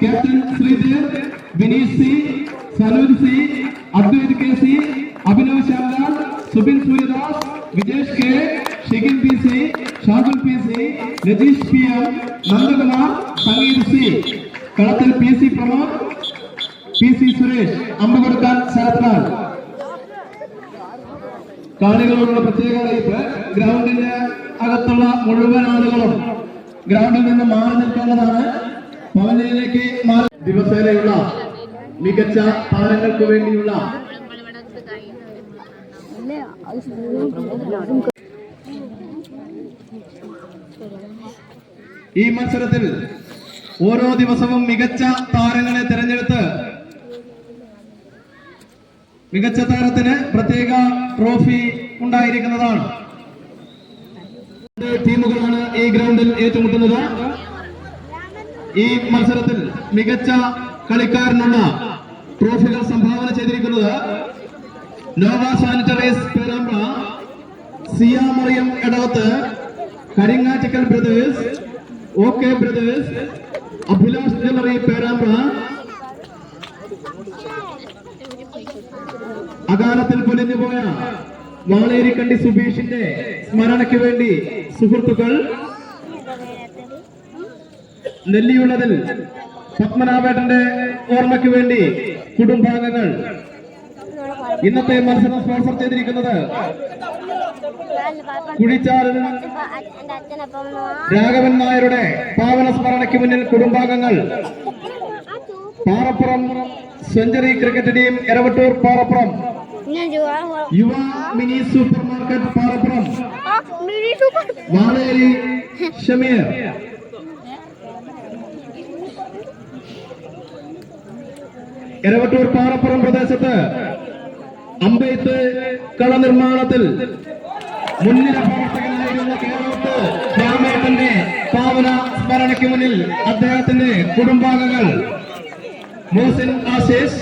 Captain Sridheer Vineesh C Sanooj C Adwaith K C Abhinav Shyamalal Subin Suryadas Vijesh K Shigin P C Shajul P C Rajeesh P M Nandakumar Sangeeth C. കളത്തിൽ P C Pramod P C Suresh അമ്പ കൊടുക്കാൻ ശരത്ലാൽ. കാണികളോടുള്ള പ്രത്യേക അറിയിപ്പ് ഗ്രൗണ്ടിന്റെ അകത്തുള്ള മുഴുവൻ ആളുകളും ഗ്രൗണ്ടിൽ നിന്ന് മാറി നിൽക്കേണ്ടതാണ്. മികച്ച താരങ്ങൾക്ക് വേണ്ടിയുള്ള ഈ മത്സരത്തിൽ ഓരോ ദിവസവും മികച്ച താരങ്ങളെ തിരഞ്ഞെടുത്ത് മികച്ച താരത്തിന് പ്രത്യേക ട്രോഫി ഉണ്ടായിരിക്കുന്നതാണ്. ടീമുകളാണ് ഈ ഗ്രൗണ്ടിൽ ഏറ്റുമുട്ടുന്നത്. ഈ മത്സരത്തിൽ മികച്ച കളിക്കാരനുള്ള ട്രോഫികൾ സംഭാവന ചെയ്തിരിക്കുന്നത് Nova sanitaries Perambra Ziya Mariyam Edavath Karingattikkal brothers O K brothers Abhilash jewellery Perambra അകാലത്തിൽ പൊലിഞ്ഞുപോയ വാളേരിക്കണ്ടി സുബീഷിന്റെ സ്മരണയ്ക്ക് വേണ്ടി സുഹൃത്തുക്കൾ നെല്ലിയുള്ളതിൽ പത്മനാഭേട്ടന്റെ ഓർമ്മയ്ക്ക് വേണ്ടി കുടുംബാംഗങ്ങൾ ഇന്നത്തെ മത്സരം സ്പോൺസർ ചെയ്തിരിക്കുന്നത് രാഘവൻ നായരുടെ പാവന സ്മരണയ്ക്ക് മുന്നിൽ കുടുംബാംഗങ്ങൾ. Parappuram century cricket team Eravattur Parappuram. Yuva mini super market Parappuram. Valeri Shameer. Eravattur Parappuram പ്രദേശത്ത് അമ്പെയ്ത്ത് കള നിർമ്മാണത്തിൽ മുൻനിര രാമേട്ടന്റെ പാവന സ്മരണയ്ക്ക് മുന്നിൽ അദ്ദേഹത്തിന്റെ കുടുംബാംഗങ്ങൾ മോസിൻ ആശേഷ്